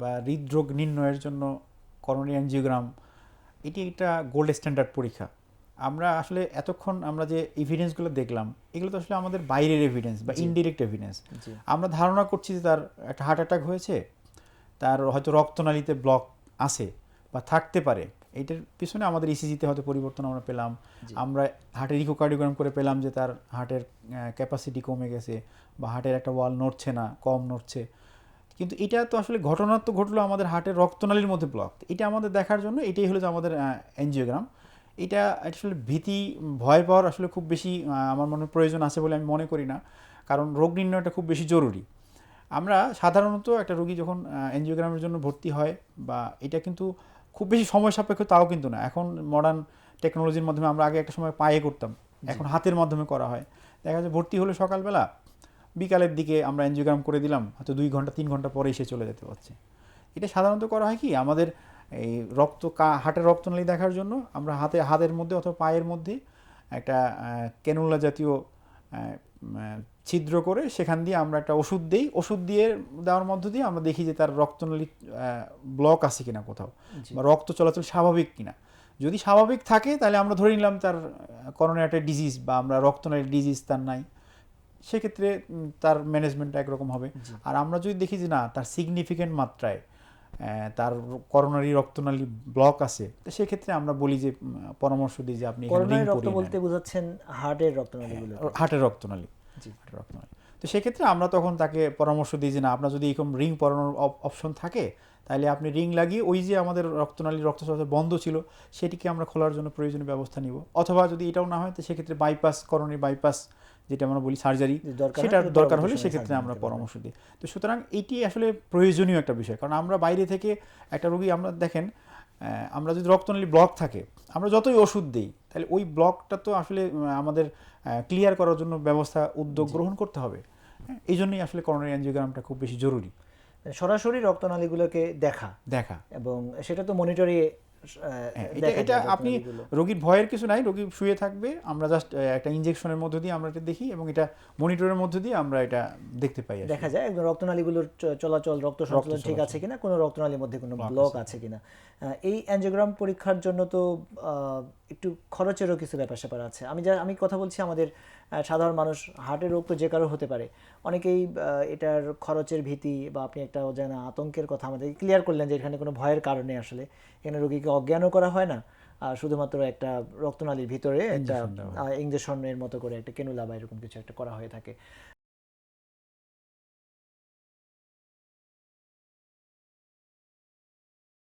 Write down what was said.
বা হৃদরোগ নির্ণয়ের জন্য করোনারি অ্যাঞ্জিওগ্রাম এটি একটা গোল্ড স্ট্যান্ডার্ড পরীক্ষা। আমরা আসলে এতক্ষণ আমরা যে এভিডেন্সগুলো দেখলাম এগুলো তো আসলে আমাদের বাইরের এভিডেন্স বা। ইনডিরেক্ট এভিডেন্স আমরা ধারণা করছি যে তার একটা হার্ট অ্যাটাক হয়েছে তার হয়তো রক্তনালীতে ব্লক আছে বা থাকতে পারে। এটার পিছনে আমাদের ইসিজিতে হয়তো পরিবর্তন আমরা পেলাম। আমরা হার্টের ইকোকার্ডিওগ্রাম করে পেলাম যে তার হার্টের ক্যাপাসিটি কমে গেছে বা হার্টের একটা ওয়াল নড়ছে না কম নড়ছে। কিন্তু এটা তো আসলে ঘটনা তো ঘটলো আমাদের হার্টের রক্তনালীর মধ্যে ব্লক এটা আমাদের দেখার জন্য এটাই হলো যে আমাদের এনজিওগ্রাম এটা আসলে ভীতি ভয় পাওয়ার আসলে খুব বেশি আমার মনে প্রয়োজন আছে বলে আমি মনে করি না। কারণ রোগ নির্ণয়টা খুব বেশি জরুরি। আমরা সাধারণত একটা রোগী যখন এনজিওগ্রামের জন্য ভর্তি হয় বা এটা কিন্তু খুব বেশি সময় সাপেক্ষ তাও কিন্তু না। এখন মডার্ন টেকনোলজির মাধ্যমে আমরা আগে একটা সময় পায়ে করতাম। এখন হাতের মাধ্যমে করা হয়। দেখা যায় ভর্তি হলে সকালবেলা বিকালের দিকে আমরা এনজিওগ্রাম করে দিলাম হয়তো দুই ঘণ্টা তিন ঘণ্টা পরে এসে চলে যেতে পারছে। এটা সাধারণত করা হয় কি আমাদের এই রক্ত কা হাটের রক্তনালী দেখার জন্য আমরা হাতে হাতের মধ্যে অথবা পায়ের মধ্যে একটা কেনুলা জাতীয় ছিদ্র করে সেখান দিয়ে আমরা একটা ওষুধ দিই। ওষুধ দিয়ে দেওয়ার মধ্য দিয়ে আমরা দেখি যে তার রক্তনালী ব্লক আছে কিনা কোথাও বা রক্ত চলাচল স্বাভাবিক কিনা। যদি স্বাভাবিক থাকে তাহলে আমরা ধরে নিলাম তার করোনা একটা ডিজিজ বা আমরা রক্তনালীর ডিজিজ তার নাই। সেক্ষেত্রে তার ম্যানেজমেন্টটা একরকম হবে। আর আমরা যদি দেখি যে না তার সিগনিফিকেন্ট মাত্রায় তার করোনারি রক্তনালী ব্লক আছে তো সেক্ষেত্রে আমরা বলি যে পরামর্শ দিই যে আপনি করোনারি রক্ত বলতে বোঝাচ্ছেন হার্টের রক্তনালীগুলো হার্টের রক্তনালী। জি। হার্টের রক্তনালী। তো সেক্ষেত্রে আমরা তখন তাকে পরামর্শ দিই যে না আপনার যদি এরকম রিং পরানোর অপশন থাকে তাহলে আপনি রিং লাগিয়ে ওই যে আমাদের রক্তনালী রক্ত চলাচল বন্ধ ছিল সেটিকে আমরা খোলার জন্য প্রয়োজনীয় ব্যবস্থা নিব। অথবা যদি এটাও না হয় তো সেক্ষেত্রে বাইপাস করণীয় বাইপাস যেটা আমরা বলি সার্জারি দরকার সেটার দরকার হলে সেক্ষেত্রে আমরা পরামর্শ দিই। তো সুতরাং এটি আসলে প্রয়োজনীয় একটা বিষয়। কারণ আমরা বাইরে থেকে একটা রোগী আমরা দেখেন আমরা যদি রক্তনালী ব্লক থাকে আমরা যতই ওষুধ দিই তাহলে ওই ব্লকটা তো আসলে আমাদের ক্লিয়ার করার জন্য ব্যবস্থা উদ্যোগ গ্রহণ করতে হবে। হ্যাঁ, এই জন্যই আসলে করোনারি অ্যাঞ্জিওগ্রামটা খুব বেশি জরুরি। সরাসরি রক্তনালীগুলোকে দেখা। দেখা। এবং সেটা তো মনিটরে হ্যাঁ, এটা এটা আপনি রোগীর ভয়ের কিছু নাই রোগী শুয়ে থাকবে। আমরা জাস্ট একটা ইনজেকশনের মধ্য দিয়ে আমরা এটা দেখি এবং এটা মনিটরের মধ্য দিয়ে আমরা এটা দেখতে পাই দেখা যায় একদম রক্তনালীগুলোর চলাচল রক্ত সঞ্চালন ঠিক আছে কিনা কোনো রক্তনালীর মধ্যে কোনো ব্লক আছে। কিনা। এই অ্যাঞ্জিওগ্রাম পরীক্ষার জন্য তো একটু খরচেরও কিছু ব্যাপার স্যাপার আছে। আমি যা আমি কথা বলছি আমাদের সাধারণ মানুষ হার্টের রোগ তো যে কারও হতে পারে। অনেকেই এটার খরচের ভীতি বা আপনি একটা অজানা আতঙ্কের কথা আমাদের ক্লিয়ার করলেন যে এখানে কোনো ভয়ের কারণে আসলে। এখানে রোগীকে অজ্ঞানও করা হয় না। আর শুধুমাত্র একটা রক্তনালীর ভিতরে একটা ইঞ্জেকশনের মতো করে একটা কেনুলা বা এরকম কিছু একটা করা হয়ে থাকে।